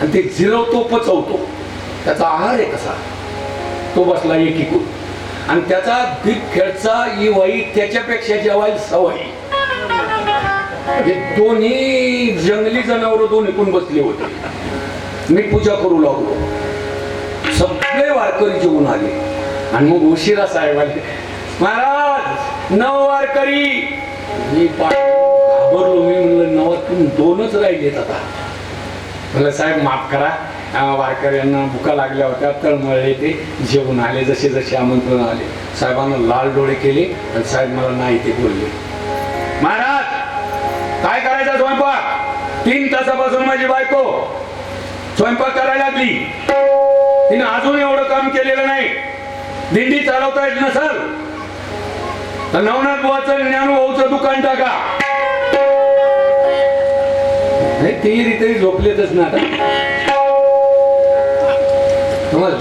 आणि ते जिरवतो पचवतो. त्याचा आहार आहे कसा? तो बसला एकीकून आणि त्याचा दीप खेळचा इवाई त्याच्यापेक्षा जेवायला सवय. हे दोन्ही जंगली जनावर दोन पण बसले होते. मी पूजा करू लागलो. सगळे वारकरी जेवून आले. आणि मग उशिरा साहेब आले. महाराज नव वारकरी. मी पा- घाबरलो. मी म्हणलं नवातून दोनच राहिलेत आता. म्हणलं साहेब माफ करा. वारकऱ्यांना भुका लागल्या होत्या तळमळले ते जेवून आले जसे जसे आमंत्रण आले. साहेबांना लाल डोळे केले आणि साहेब मला नाही ते बोलले. महाराज काय करायचा स्वयंपाक? तीन तासापासून माझी बायको स्वयंपाक करायला लागली. तिने अजून एवढं काम केलेलं नाही. दिंडी चालवता येत नसल तर नवनाथ बुवाचं ज्ञानभाऊचं दुकान टाका. नाही तेही तरी झोपलेतच ना आता.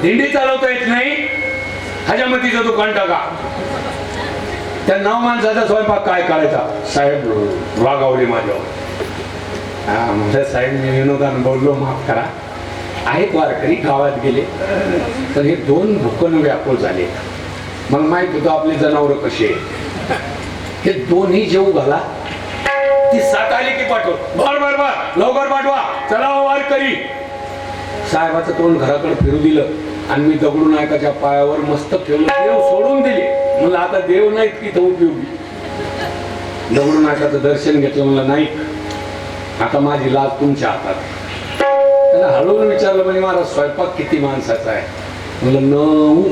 दिंडी चालवता येत नाही. हजामतीचं दुकान टाका. त्या नऊ माणसाचा स्वयंपाक काय करायचा? साहेब वागावले माझ्यावर. हा म्हणजे साहेब मी विनोदानं बोललो माफ करा. आहेत वारकरी गावात गेले. तर हे दोन भूकन व्याकुळ झाले. मग माहीत होतं आपली जनावरं कशी आहे. हे दोन्ही जेऊ घाला. ती सात आली की पाठव. बर बर बर लवकर पाठवा. चला हो, वार करी. साहेबाचं तोंड घराकडे फिरू दिलं आणि मी दगडू नायकाच्या पायावर मस्त ठेवलं देव सोडून दिले. म्हणलं आता देव नाहीत की इथं उपयोगी. दगडू नायकाचं दर्शन घेतलं म्हणलं नाही. आता माझी लाज तुमच्या हातात. त्याला हळून विचारलं म्हणजे माझा स्वयंपाक किती माणसाचा आहे? म्हणलं नऊ.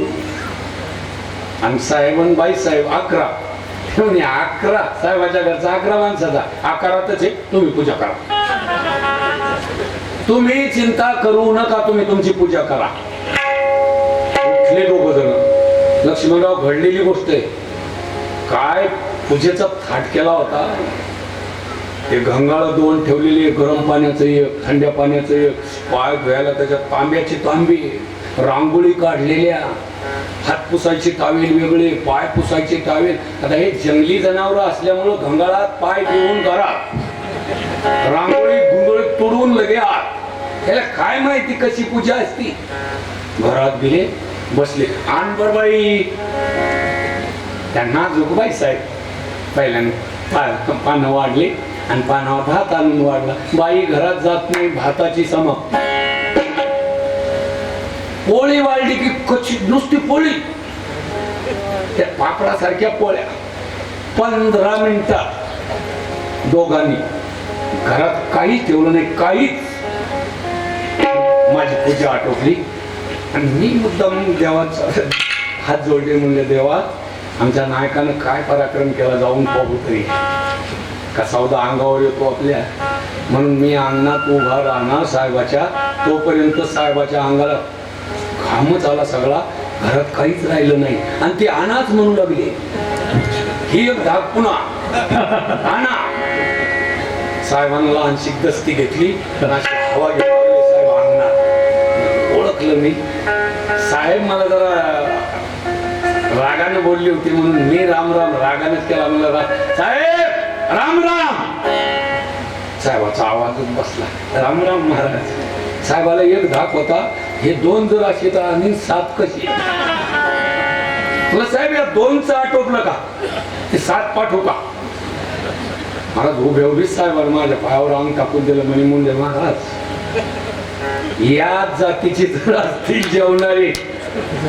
आणि साहेबन बाई साहेब अकरा. ते म्हणे अकरा साहेबाच्या घरचा अकरा माणसाचा. अकरातच आहे तुम्ही पूजा करा. तुम्ही चिंता करू नका तुम्ही तुमची पूजा करा. उठले दोघ जण. लक्ष्मणराव घडलेली गोष्ट आहे. काय पूजेचा थाट केला होता? ते गंगाळ दोन ठेवलेले गरम पाण्याचं एक थंड्या पाण्याचं एक. पाय धुवायला त्याच्यात तांब्याची तांबी रांगोळी काढलेल्या. हात पुसायचे टावेल वेगळे पाय पुसायचे टावेल. आता हे जंगली जनावर असल्यामुळं घंगाळात पाय ठेवून घरात रांगोळी गुंगोळी तुडून लगे आत. त्याला काय माहिती कशी पूजा असती? घरात गेले बसले. आण बाई त्यांना जोगबाई साहेब पहिल्यांदा पानं वाढले आणि पानावर भात आणून वाढला. बाई घरात जात नाही भाताची समक पोळी वाढली की कशी नुसती पोळी. त्या पापडासारख्या पोळ्या. पंधरा मिनिटात दोघांनी. घरात काहीच ठेवलं नाही काहीच. माझी पूजा आटोपली. आणि मी मुद्दाम देवाचा हात जोडले म्हणले देवा आमच्या नायकानं काय पराक्रम केला जाऊन पाहू तरी. का सौदा अंगावर येतो आपल्या. म्हणून मी अंगणात उभा राहणार साहेबाच्या तोपर्यंत साहेबाच्या अंगाला घामच आला सगळा. घरात काहीच राहिलं नाही. आणि ती अनाच म्हणू लागली. ही एक धाक पुन्हा आणा साहेबांना लहानशी दस्ती घेतली. तर हवा साहेब आणणार ओळखलं मी. साहेब मला जरा रागानं बोलली होती म्हणून मी राम राम रागानेच केला म्हणलं रा- साहेब राम राम. साहेबाचा आवाजच बसला. राम राम महाराज. साहेबाला एक धाक होता. हे दोन जर असे तर आणि सात कशी? तुला साहेब या दोनचं आटोपलं का ते सात पाठवू का महाराज उभे उभीच माझ्या पायावर अंग टाकून दिलं म्हणे मुंडे महाराज या जातीची जर असतील जेवणारे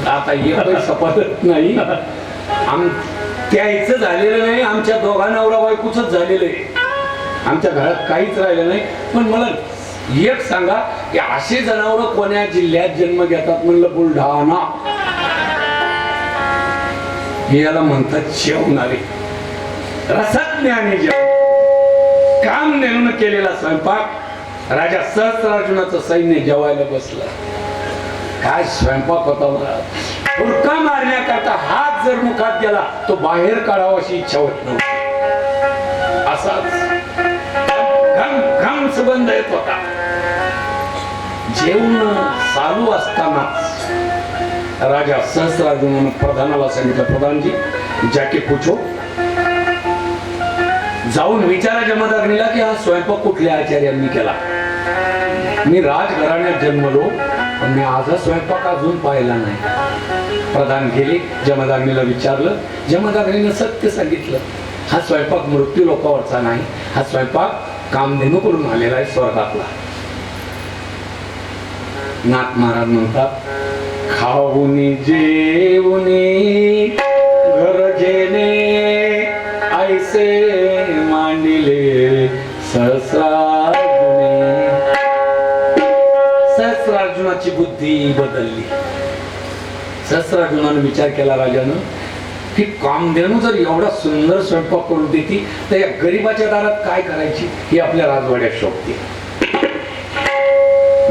आता एकही सपाटत नाही. आम त्याचं झालेलं नाही आमच्या दोघा नवरा बायकोच झालेलं आहे. आमच्या घरात काहीच राहिलं नाही. पण मला एक सांगा की असे जनावर कोण्या जिल्ह्यात जन्म घेतात म्हणलं बुलढाणा? हे याला म्हणतात जेवणारे रसत जेवण काम नेऊन केलेला स्वयंपाक. राजा सहस्रार्जुनाचं सैन्य जेवायला बसलं. काय स्वयंपाक होता मला हुडका मारण्याकरता हात जर मुखात गेला तो बाहेर काढावा अशी इच्छा होत नव्हती. असाच. घम घम सुगंध येत होता. जेवण चालू असताना राजा सहस्रार्जुनानं प्रधानाला सांगितलं प्रधानजी जाके पुछो. जाऊन विचारा जमादारणीला की हा स्वयंपाक कुठल्या आचार्यांनी केला? मी राजघराण्यात जन्मलो पण मी आजच स्वयंपाक अजून पाहिला नाही. प्रधान केले जमदाग्नीला विचारलं जमदाग्नीनं सत्य सांगितलं हा स्वयंपाक मृत्यू लोकावरचा नाही हा स्वयंपाक कामधेनू करून आलेला आहे स्वर्गातला. नाथ महाराज म्हणतात खाऊनी जेवणी गरजेने ऐसे मांडिले सहस्रार्जुने सहस्रार्जुनाची बुद्धी बदलली. सहस्रार्जुनानं विचार केला राजानं की कामधेनू जर एवढा सुंदर स्वयंपाक करून देती तर या गरीबाच्या दारात काय करायची? ही आपल्या राजवाड्यात शोभते.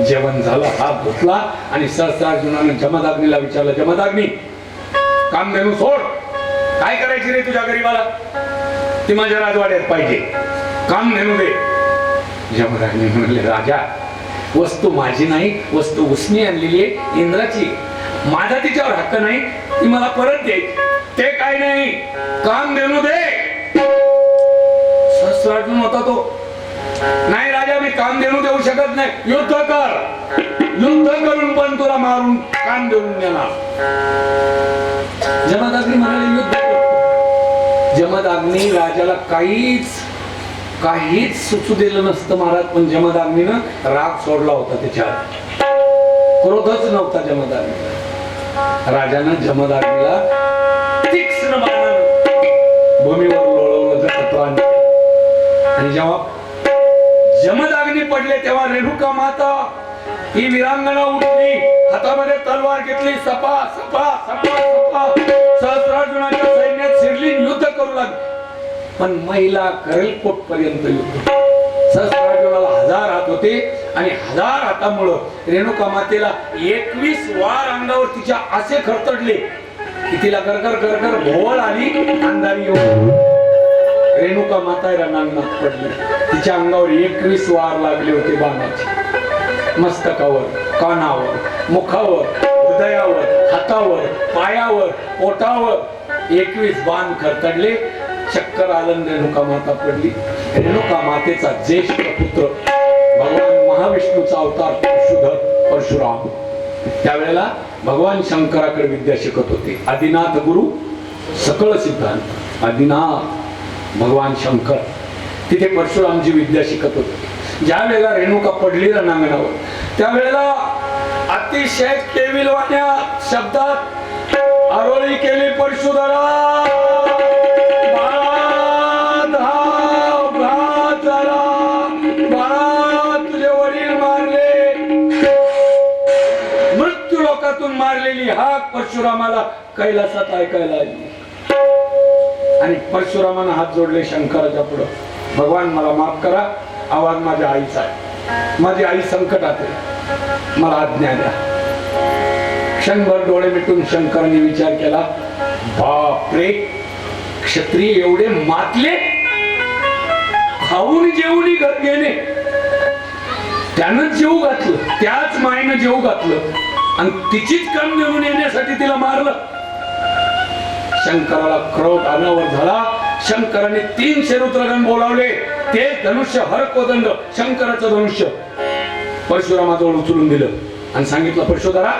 जेवण झालं हात धुतला आणि सहस्रार्जुनानं जमदाग्नीला विचारलं जमदाग्नी काम कामधेनू सोड. काय करायची रे तुझ्या गरीबाला? ती माझ्या राजवाड्यात पाहिजे. काम नेणू दे. जमदाग्नी म्हणले राजा वस्तू माझी नाही वस्तू उसनी आणलेली आहे इंद्राची माझा तिच्यावर हक्क नाही ती मला परत दे. ते काय नाही काम देणू दे. सहस्रार्जुन होता तो. नाही राजा मी काम देणू देऊ शकत नाही. युद्ध कर. युद्ध करून पण तुला मारून काम देऊन देणार. जमदाग्नी म्हणाले युद्ध जमदाग्नी राजाला काहीच काहीच सुचू दिलं नसतं महाराज पण जमदाग्नीनं राग सोडला होता त्याच्यावर क्रोधच नव्हता जमदाग्नीला. राजानं जमदाग्नीला तीक्ष्ण बाणानं भूमीवर लोळवलं आणि जेव्हा जमदाग्नी पडले तेव्हा रेणुका माता ही विरांगणा उठली हातामध्ये तलवार घेतली. सपा सपा सपा सपा. सहस्रार्जुनाच्या सैन्यात शिरली युद्ध करू लागली. पण महिला करेलकोट पर्यंत युद्ध. सहस्रार्जुनाला हजार हात होते आणि हजार हातामुळं रेणुका मातेला एकवीस वार अंगावर तिच्या असे खरतडले. की तिला गरगर गरगर भोवळ आली. अंधारी येऊन. रेणुका माता रणांगणात पडली. तिच्या अंगावर एकवीस वार लागले होते बाणाचे. मस्तकावर कानावर मुखावर हृदयावर हातावर पायावर पोटावर एकवीस बाण खरतडले. चक्कर आनंद रेणुका माता पडली. रेणुका मातेचा ज्येष्ठ पुत्र भगवान महाविष्णूचा अवतार परशुधर परशुराम. त्यावेळेला भगवान शंकराकडे विद्या शिकत होते. आदिनाथ गुरु सकळ सिद्धांत. आदिनाथ. भगवान शंकर. तिथे परशुरामची विद्या शिकत होते. ज्या वेळेला रेणुका पडली रणांगणावर त्यावेळेला अतिशय केविलवाण्या शब्दात आरोळी केली परशुधरा. वडील मारले. मारलेली हाक परशुरामाला कैलासात ऐकायला आली. आणि परशुरामानं हात जोडले शंकराच्या पुढं. भगवान मला माफ करा. आवाज माझ्या आईचा आहे. माझी आई संकटात आहे. मला आज्ञा द्या. क्षणभर डोळे मिटून शंकराने विचार केला बापरे! क्षत्रिय एवढे मातले? खाऊन जेवणी घर गेले त्यानं जेव घातलं त्याच मायनं जेव घातलं. आणि तिचीच काम घेऊन येण्यासाठी तिला मारलं. शंकराला क्रोध अनावर झाला. शंकराने तीन शेरुत्रगण बोलावले. ते धनुष्य हर कोदंड शंकराचं धनुष्य. परशुरामाजवळ उचलून दिलं आणि सांगितलं परशुधरा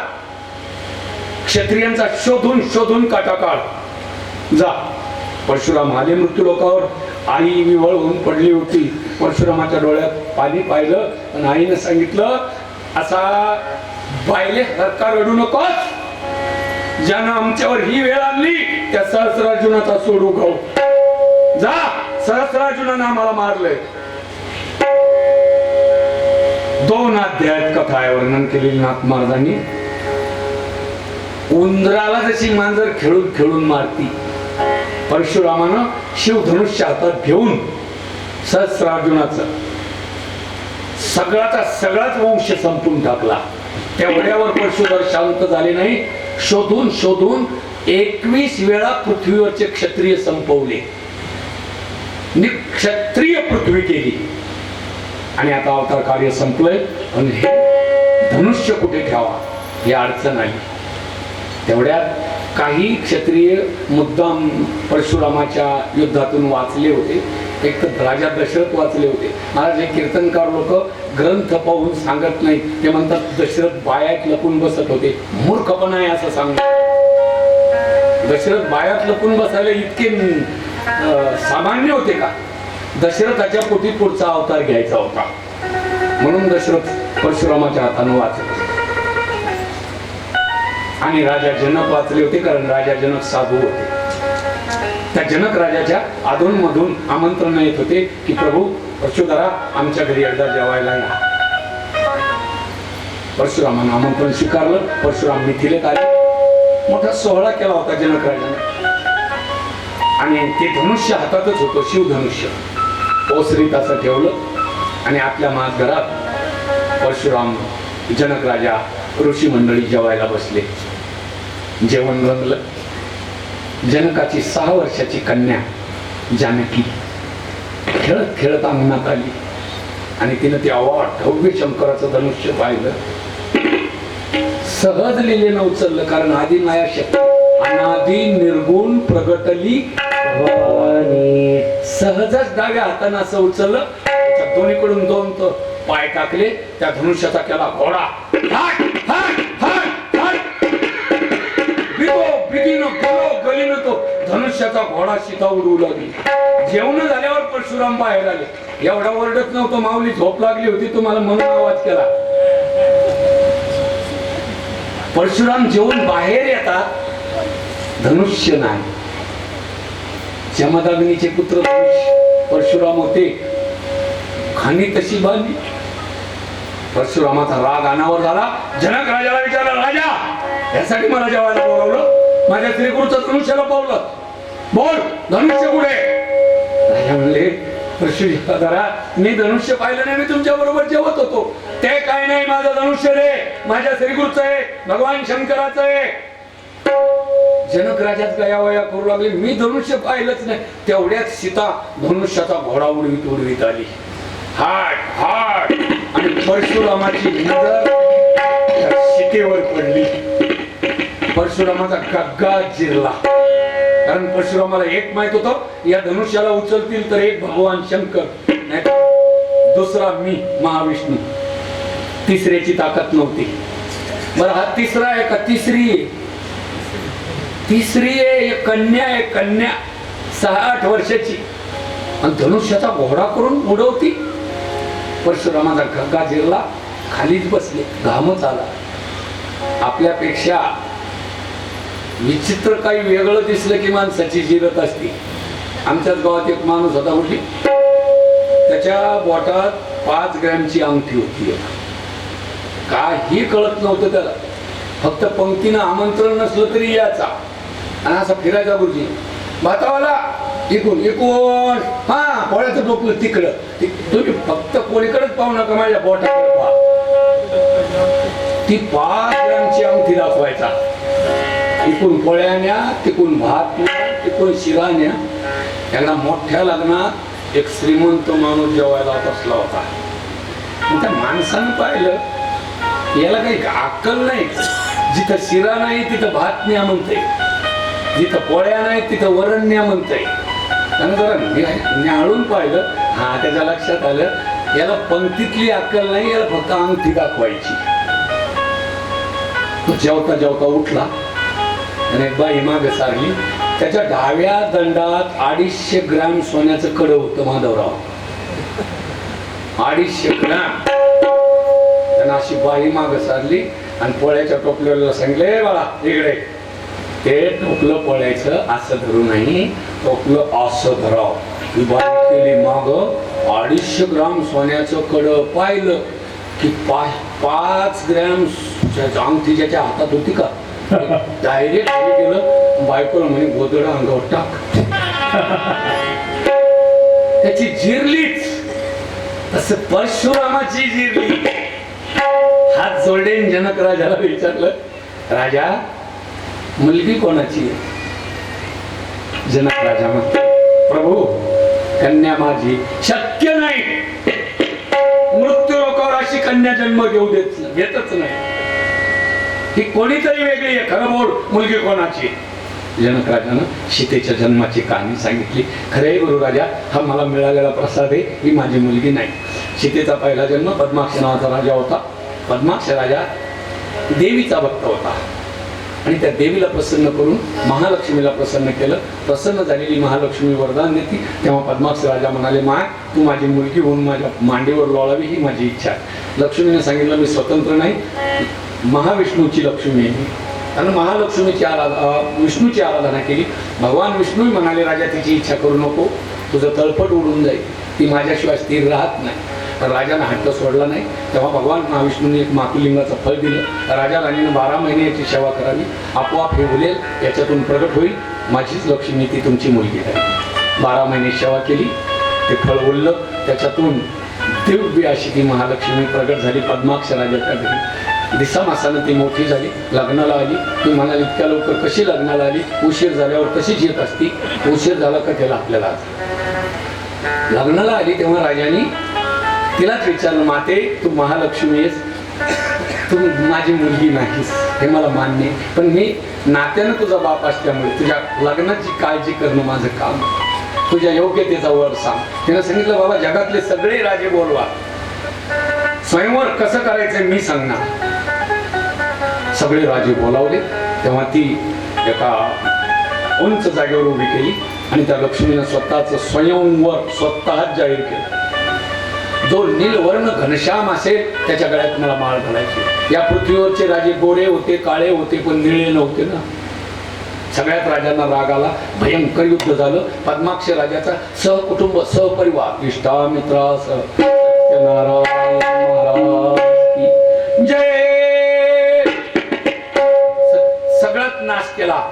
क्षत्रियांचा शोधून शोधून काटाकाळ जा. परशुराम आले मृत्यू लोकावर. आई विवळ होऊन पडली होती. परशुरामाच्या डोळ्यात पाणी पाहिलं आणि आईनं सांगितलं असा बायले हरका रडू नकोस. ज्यानं आमच्यावर ही वेळ आणली त्या सहस्रार्जुनाचा सोडू खाऊ. जा सहस्रार्जुनानं आम्हाला मारलंय. दोन अध्यायात कथा आहे वर्णन केलेली नाथ महाराजांनी. उंदराला जशी मांजर खेळून खेळून मारती परशुरामानं शिवधनुष्य हातात घेऊन सहस्रार्जुनाच सगळाचा सगळाच वंश संपून टाकला. त्या वड्यावर परशुधर शांत झाले नाही. शोधून शोधून एकवीस वेळा पृथ्वीवरचे क्षत्रिय संपवले. क्षत्रिय पृथ्वी केली. आणि आता अवतार कार्य संपलंय. पण हे धनुष्य कुठे ठेवा? ही अडचण आली. तेवढ्यात काही क्षत्रिय मुद्दाम परशुरामाच्या युद्धातून वाचले होते. एक तर राजा दशरथ वाचले होते. महाराज हे कीर्तनकार लोक ग्रंथ पाहून सांगत नाही ते म्हणतात दशरथ बायात लपून बसत होते. मूर्खपणा आहे असं सांग दशरथ बायात लपून बसायला इतके अं, सामान्य होते का? दशरथाच्या पोटी पुढचा अवतार घ्यायचा होता. म्हणून दशरथ परशुरामाच्या हातानं वाचले आणि राजा जनक वाचले होते कारण राजा जनक साधू होते. त्या जनक राजाच्या अधून मधून आमंत्रण येत होते की प्रभू परशुधरा आमच्या घरी एकदा जेवायला या. परशुरामानं आमंत्रण स्वीकारलं. परशुराम मिथिलेत आले. मोठा सोहळा केला होता जनक राजाने. आणि ते धनुष्य हातातच होतं शिवधनुष्य ओसरीत असं ठेवलं आणि आपल्या घरात परशुराम जनक राजा ऋषी मंडळी जेवायला बसले. जेवण रंगलं. जनकाची सहा वर्षाची कन्या जानकी खेळत खेळत अंगणात आली. आणि तिनं ते अवाढ भव्य शंकराचं धनुष्य पाहिलं. सहज लिलेनं उचललं कारण आधी माया शक्ती अनादी निर्गुण प्रगटली सहजच डाव्या हातानं असं उचललं. दोन्हीकडून दोन तो पाय टाकले. त्या धनुष्याचा केला घोडा. बिगो बिगीनं धनुष्याचा घोडा शिता उडवू लागली. जेवण झाल्यावर परशुराम बाहेर आले. एवढा ओरडत नव्हतो माऊली झोप लागली होती तुम्हाला म्हणून आवाज केला. परशुराम जेवून बाहेर येतात धनुष्य नाही. जमदाग्नीचे पुत्र धनुष्य परशुराम होते. खाणी तशी बांधली. परशुरामाचा राग अनावर झाला. जनक राजाला विचारला राजा यासाठी मला जेवायला बोलावलं? माझ्या श्रीगुरूचं धनुष्याला पावलं. बोल धनुष्य कुठे? राजा म्हणले परशुराम मी धनुष्य पाहिलं नाही मी तुमच्या बरोबर जेवत होतो. ते काय नाही माझं धनुष्य रे माझ्या श्रीगुरूचं आहे भगवान शंकराचं आहे. जनक राजात गयावया करू लागले मी धनुष्य पाहिलंच नाही. तेवढ्यात सीता धनुष्याचा घोडा उडवीत उडवीत आली. हाट हाट. आणि परशुरामाची सीतेवर पडली. परशुरामाचा गग्गा जिरला. कारण परशुरामाला एक माहीत होतं या धनुष्याला उचलतील तर एक भगवान शंकर नाही दुसरा मी महाविष्णू. तिसऱ्याची ताकद नव्हती. बरं हा तिसरा आहे का? तिसरी आहे. तिसरी आहे एक कन्या आहे कन्या. सहा आठ वर्षाची. आणि धनुष्याचा घोडा करून उडवती. परशुरामाचा गग्गा जिरला खालीच बसले. घामच आला. आपल्यापेक्षा विचित्र काही वेगळं दिसलं की माणसाची जिरत असते. आमच्याच गावात एक माणूस होता उठली. त्याच्या बोटात पाच ग्रॅमची अंगठी होती. काही कळत नव्हतं त्याला. फक्त पंक्तीनं आमंत्रण नसलं तरी याचा आणि असा फिरायचा गुरुजी. भातावाला इकून इकून. हा पोळ्याचं डोकलं तिकडं. तुम्ही फक्त कोणीकडेच पाहू नका माझ्या बोटाकडे पहा ती पाच ग्रॅमची अंगठी दाखवायचा. इकून पोळ्याण्या तिकून भात न्या तिकून शिरा न्या. त्यांना मोठ्या लग्नात एक श्रीमंत माणूस जेवायला बसला होता. मग त्या माणसानं पाहिलं याला काही अक्कल नाही. जिथं शिरा नाही तिथं भातण्या म्हणते जिथं पोळ्या नाही तिथं वरण्या म्हणते त्यानं जरा न्याळून पाहिलं. हा त्याच्या लक्षात आलं याला पंक्तीतली अक्कल नाही याला फक्त अंगठी दाखवायची. तो जेवता जेवता उठला. आणि एक बाई सारली. त्याच्या डाव्या दंडात अडीचशे ग्रॅम सोन्याचं कडं होतं माधवराव. अडीचशे ग्रॅम. त्यांना अशी बाई माग सारली आणि पोळ्याच्या टोपल्याला सांगले बाळा इकडे. ते टोपलं पळायचं असं धरू नाही टोपलं असं धराव. ही बाई केली माग अडीचशे ग्राम सोन्याचं कडं पाहिलं की पाच पाच ग्रॅम अंगठी ज्याच्या हातात होती का? डायरेक्ट केलं बायकोला म्हणे गोदडा अंगावर टाक. त्याची जिरलीच. तसं परशुरामाची जिरली. हात जोडले जनक राजाला विचारलं राजा मुलगी कोणाची आहे? जनक राजा म्हणतो प्रभू कन्या माझी शक्य नाही. मृत्यू लोकावर अशी कन्या जन्म घेऊ देत घेतच नाही. ही कोणीतरी वेगळी आहे खरं बोल मुलगी कोणाची? जनकराजानं राजानं सीतेच्या जन्माची कहाणी सांगितली. खरे गुरुराजा हा मला मिळालेला प्रसाद आहे ही माझी मुलगी नाही. सीतेचा पहिला जन्म पद्माक्ष नावाचा राजा होता. पद्माक्ष राजा देवीचा भक्त होता. आणि त्या देवीला प्रसन्न करून महालक्ष्मीला प्रसन्न केलं. प्रसन्न झालेली महालक्ष्मी वरदान देते. तेव्हा पद्माक्ष राजा म्हणाले माय तू माझी मुलगी होऊन माझ्या मांडीवर लोळावी ही माझी इच्छा आहे. लक्ष्मीने सांगितलं मी स्वतंत्र नाही. महाविष्णूची लक्ष्मी. आहे मी. महालक्ष्मीची आराधना विष्णूची आराधना केली. भगवान विष्णू म्हणाले राजा तिची इच्छा करू नको. तुझं तळपट उडून जाईल. ती माझ्याशिवाय स्थिर राहत नाही. तर राजानं हट्ट सोडला नाही. तेव्हा भगवान महाविष्णूने एक मातुलिंगाचं फळ दिलं. राजा राणीनं बारा महिने याची सेवा करावी. आपोआप हे उलेल. याच्यातून प्रगट होईल. माझीच लक्ष्मी ती तुमची मुलगी आहे. बारा महिने सेवा केली. ते फळ उरलं. त्याच्यातून दिव्य अशी ती महालक्ष्मी प्रगट झाली पद्माक्ष घरी दिसा मासानं ती मोठी झाली लग्नाला आली. ती म्हणाली इतक्या लवकर कशी लग्नाला आली? उशीर झाल्यावर कशीच येत असती? उशीर झाला का त्याला आपल्याला आज? लग्नाला आली तेव्हा राजाने तिलाच विचारलं माते तू महालक्ष्मी आहेस. तू माझी मुलगी नाहीस. हे मला मान्य पण मी नात्यानं तुझा बाप असल्यामुळे तुझ्या लग्नाची काळजी करणं माझं काम आहे. तुझ्या योग्यतेचा वर सांग. तिनं सांगितलं बाबा जगातले सगळे राजे बोलवा. स्वयंवर कसं करायचं मी सांगणार. सगळे राजे बोलावले. तेव्हा ती एका उंच जागेवर उभी केली आणि त्या लक्ष्मीनं स्वतःच स्वयंवर स्वतःच जाहीर केलं. जो नीलवर्ण घनश्याम असेल त्याच्या गळ्यात मला माळ घालायची. या पृथ्वीवरचे राजे गोरे होते काळे होते पण निळे नव्हते ना. सगळ्यात राजांना राग आला भयंकर युद्ध झालं. पद्माक्ष राजाचा सहकुटुंब सहपरिवार इष्टा सह सत्यनारायण महाराज जय! नाश केला.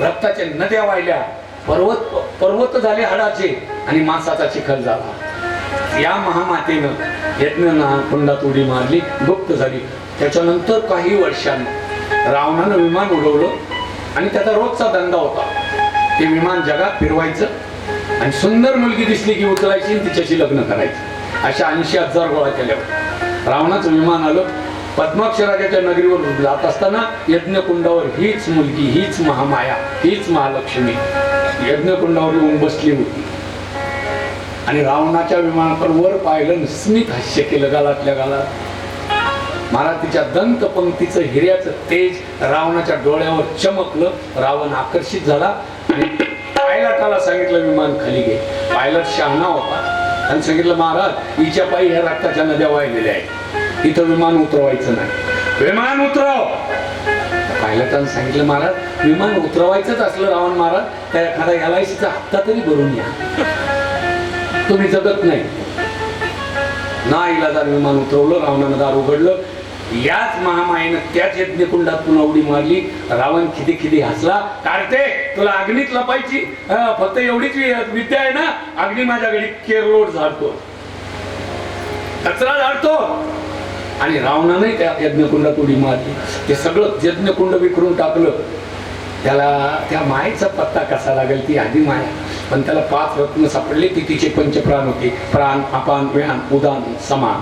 रक्ताच्या नद्या वाहिल्या. पर्वत पर्वत झाले हाडाचे आणि मांसाचा चिखल झाला. या महामातेनं यज्ञ कुंडात उडी मारली गुप्त झाली. त्याच्यानंतर काही वर्षांनी रावणानं विमान उडवलं. आणि त्याचा रोजचा धंदा होता. ते विमान जगात फिरवायचं आणि सुंदर मुलगी दिसली की उचलायची आणि तिच्याशी लग्न करायचं. अशा ऐंशी हजार गोळा केल्या होत्या. रावणाचं विमान आलं. पद्माक्षराजाच्या नगरीवर जात असताना यज्ञकुंडावर हीच मुलगी हीच महामाया हीच महालक्ष्मी यज्ञकुंडावर येऊन बसली होती. आणि रावणाच्या विमानावर वर पाहिलं स्मित हास्य केलं गालातल्या गालात. महाराज तिच्या दंत पंक्तीचं हिऱ्याचं तेज रावणाच्या डोळ्यावर चमकलं. रावण आकर्षित झाला आणि पायलटाला सांगितलं विमान खाली घे. पायलट शहाणा होता आणि सांगितलं महाराज हिच्या पायी ह्या रक्ताच्या नद्या वाहिलेल्या आहेत. इथं विमान उतरवायचं नाही. विमान उतराव! पायलटानं सांगितलं महाराज विमान उतरवायचंच असलं रावण महाराज त्या एखादा एल आय सीचा हप्ता तरी भरून या. तुम्ही जगत नाही. ना इलाजार विमान उतरवलं. रावणानं दार उघडलं. याच महामायेनं त्याच यज्ञकुंडात पुन्हा उडी मारली. रावण खिदी खिदी हसला काढते तुला अग्नीत लपायची फक्त एवढीच विद्या आहे ना? अग्नी माझ्या घडी केरलोड झाडतो. कचरा झाडतो. आणि रावणाने त्या यज्ञकुंडात उडी मारली. ते सगळं यज्ञकुंड विखरून टाकलं. त्याला त्या मायेचा पत्ता कसा लागेल ती आधी माया. पण त्याला पाच रत्न सापडले ती तिचे पंचप्राण होते. प्राण अपान व्यान उदान समान.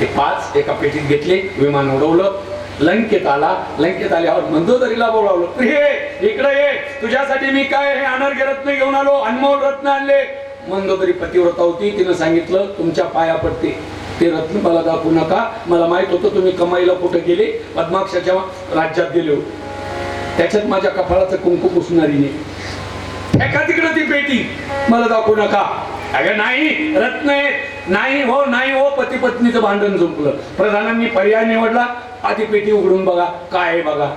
ते पाच एका पेटीत घेतले विमान उडवलं. लंकेत आला लंकेत आल्यावर मंदोदरीला बोलावलं हे इकडे ये. तुझ्यासाठी मी काय हे अनर्घ्य रत्न घेऊन आलो अनमोल रत्न आणले. मंदोदरी पतिव्रता होती. तिनं सांगितलं तुमच्या पाया पडते. ते रत्न मला दाखवू नका. मला माहीत होतं तुम्ही कमाईला कुठे गेले. पद्माक्षाच्या राज्यात गेले त्याच्यात माझ्या कपाळाचं कुंकू पुसणारी नाही फेका तिकडं ती पेटी. मला दाखवू नका. अगं नाही. रत्न आहे. नाही हो नाही हो पती पत्नीचं भांडण झुंपलं प्रधानांनी पर्याय निवडला. आधी पेटी उघडून बघा. काय बघा?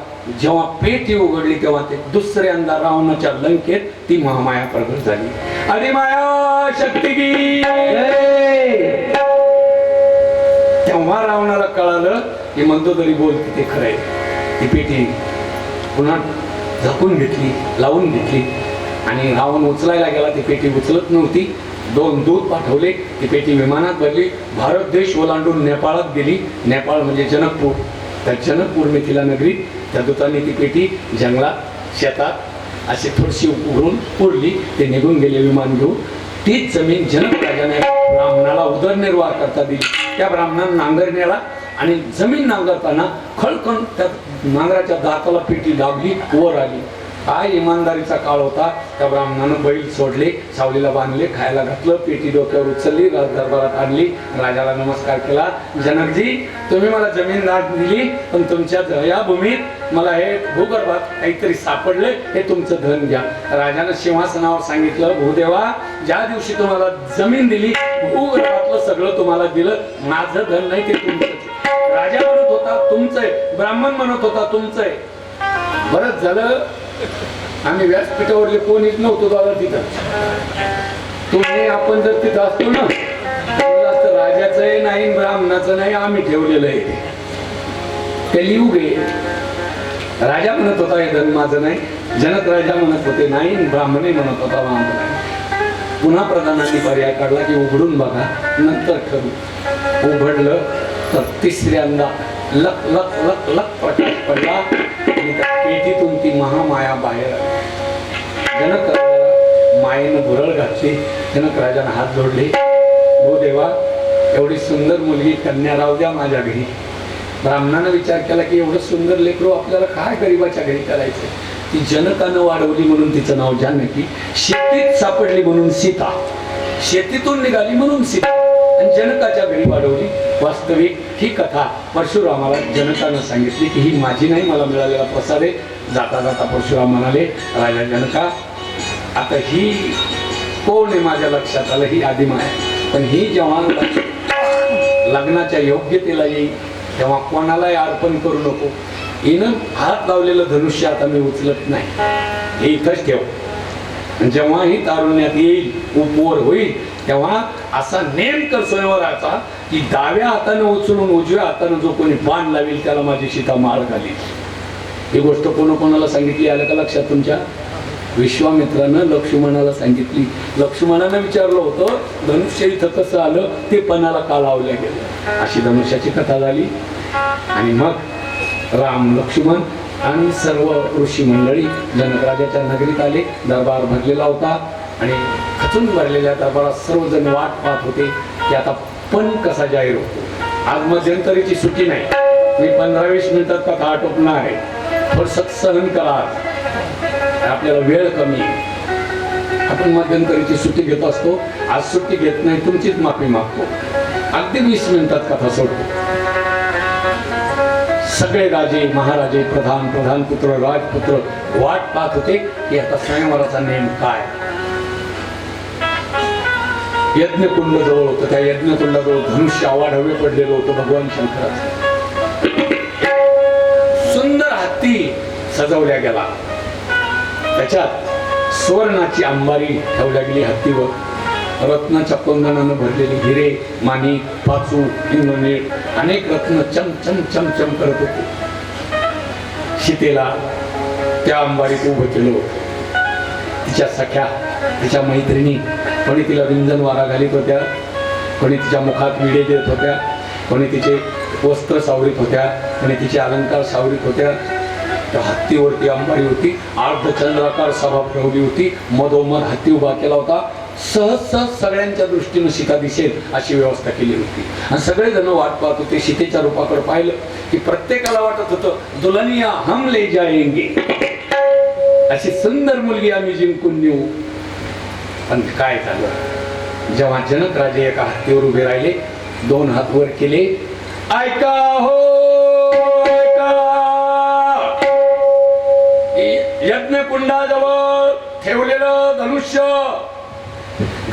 जेव्हा पेटी उघडली तेव्हा ते दुसऱ्यांदा रावणाच्या लंकेत ती महामाया प्रगट झाली. अरे माया शक्ती तेव्हा रावणाला कळालं की मंदोदरी बोलते ते खरंय ती पेटी पुन्हा झाकून घेतली लावून घेतली. आणि रावण उचलायला गेला ती पेटी उचलत नव्हती. दोन दूत पाठवले ती पेटी विमानात भरली. भारत देश ओलांडून नेपाळात गेली. नेपाळ म्हणजे जनकपूर. त्या जनकपूर तिला नगरी त्या दूतांनी ती पेटी जंगलात शेतात अशी थोडीशी उघडून पुरली. ते निघून गेले विमान घेऊन. तीच जमीन जनक राजाने ब्राह्मणाला उदरनिर्वाह करता दिली. त्या ब्राह्मणानं नांगर नेला आणि जमीन नांगरताना खळकण त्या नांगराच्या दाताला पेटी लावली वर आली काय इमानदारीचा काळ होता? त्या ब्राह्मणानं बैल सोडले सावलीला बांधले खायला घातलं पेटी डोक्यावर उचलली दरबारात आणली राजाला नमस्कार केला. जनकजी तुम्ही मला जमीन दान दिली पण तुमच्या या भूमीत मला हे भूगर्भात काहीतरी सापडले हे तुमचं धन घ्या. राजानं सिंहासनावर सांगितलं भूदेवा ज्या दिवशी तुम्हाला जमीन दिली भूगर्भातलं सगळं तुम्हाला दिलं माझं धन नाही ते तुमचं राजा म्हणत होता तुमचंय ब्राह्मण म्हणत होता तुमचंय बरंच झालं. आम्ही व्यासपीठावरले कोणीच नव्हतो दादा तिथं. तुम्ही आपण जर तिथं असतो ना राजाचंही नाही ब्राह्मणाचं नाही आम्ही ठेवलेलं आहे. ते. लिहू घे. राजा म्हणत होता हे धर्माचं नाही. जनक राजा म्हणत होते नाही ब्राह्मणही म्हणत होता नाही. पुन्हा प्रधानांनी पर्याय काढला की उघडून बघा नंतर ठरू उघडलं तर तिसऱ्यांदा लक लक लक लक प्रकाश पडला. आणि त्या पेटीतून महामाया बाहेर जनक मायेनं भुरळ घातली. जनक राजानं हात जोडले. हो देवा एवढी सुंदर मुलगी कन्या राहू द्या माझ्या घरी. ब्राह्मणानं विचार केला की एवढं सुंदर लेकरू आपल्याला काय गरीबाच्या घरी करायचं ती जनकानं वाढवली म्हणून तिचं नाव जानकी शेतीत सापडली म्हणून सीता. शेतीतून निघाली म्हणून सीता. आणि जनकाच्या घरी वाढवली वास्तविक ही कथा. परशुरामाला जनकानं सांगितली की ही माझी नाही मला मिळालेला प्रसाद आहे. जाता जाता परशुराम म्हणाले राजा जनका आता ही कोण आहे माझ्या लक्षात आलं? ही आदिमा आहे. पण ही जेव्हा लग्नाच्या योग्यतेला येईल तेव्हा कोणालाही अर्पण करू नको. हिनं हात लावलेलं धनुष्य आता मी उचलत नाही. हे इथंच ठेव. जेव्हा ही तारुण्यात येईल उपवर होईल तेव्हा असा नेमकं स्वयंवराचा की डाव्या हाताने उचलून उजव्या हाताने जो कोणी बाण लावेल त्याला माझी सीता मार घाली ही गोष्ट कोण कोणाला सांगितली आलं का लक्षात तुमच्या? विश्वामित्रानं लक्ष्मणाला सांगितली. लक्ष्मणानं विचारलं होतं धनुष्य इथं कसं आलं? ते पणाला का लावलं गेलं? अशी धनुष्याची कथा झाली. आणि मग राम लक्ष्मण आणि सर्व ऋषी मंडळी जनकराजाच्या नगरीत आले. दरबार भरलेला होता. आणि खचून भरलेल्या दरबारात सर्वजण वाट पाहत होते की आता पण कसा जाहीर होतो. आज मध्यंतरीची सुट्टी नाही. मी पंधरा वीस मिनिटात कथा आटोपणार आहे? थोडस सहन करा आपल्याला वेळ कमी आहे. आपण मध्यंतरीची सुट्टी घेत असतो. आज सुट्टी घेत नाही तुमचीच माफी मागतो. अगदी वीस मिनिटात कथा सोडतो. सगळे राजे महाराजे प्रधान प्रधान पुत्र राजपुत्र वाट पाहत होते की आता स्वयंवराचा नेम काय? यज्ञकुंड जवळ होतं. त्या यज्ञकुंडाजवळ धनुष्य आवाढव्य पडलेलं होतं भगवान शंकराचं. सुंदर हत्ती सजवल्या गेला. त्याच्यात सुवर्णाची अंबारी ठेवल्या गेली हत्तीवर. रत्नाच्या कोंदणानं भरलेली हिरे माणिक पाचू इंद्रनीळ अनेक रत्न चम चम चम चम करत होते. सीतेला त्या अंबारीत उभं केलं. तिच्या सख्या तिच्या मैत्रिणी कोणी तिला विंजन वारा घालीत होत्या कोणी तिच्या मुखात विडे देत होत्या कोणी तिचे वस्त्र सावरीत होत्या कोणी तिचे अलंकार सावरीत होत्या. त्या हत्तीवरती अंबारी होती अर्धचंद्राकार सभा ठेवली होती मधोमध हत्ती उभा केला होता. सहज सहज सगळ्यांच्या दृष्टीनं सीता दिसेल अशी व्यवस्था केली होती. आणि सगळेजण वाट पाहत होते सीतेच्या रूपाकडे पाहिलं की प्रत्येकाला वाटत होतं दुलनिया हम ले जायंगे अशी सुंदर मुलगी आम्ही जिंकून नेऊ. पण काय झालं? जेव्हा जनक राजे एका हत्तीवर उभे राहिले दोन हात वर केले ऐका हो ऐका. यज्ञकुंडाजवळ ठेवलेलं धनुष्य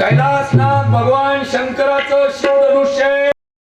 कैलासनाथ भगवान शंकराचं शिव धनुष्य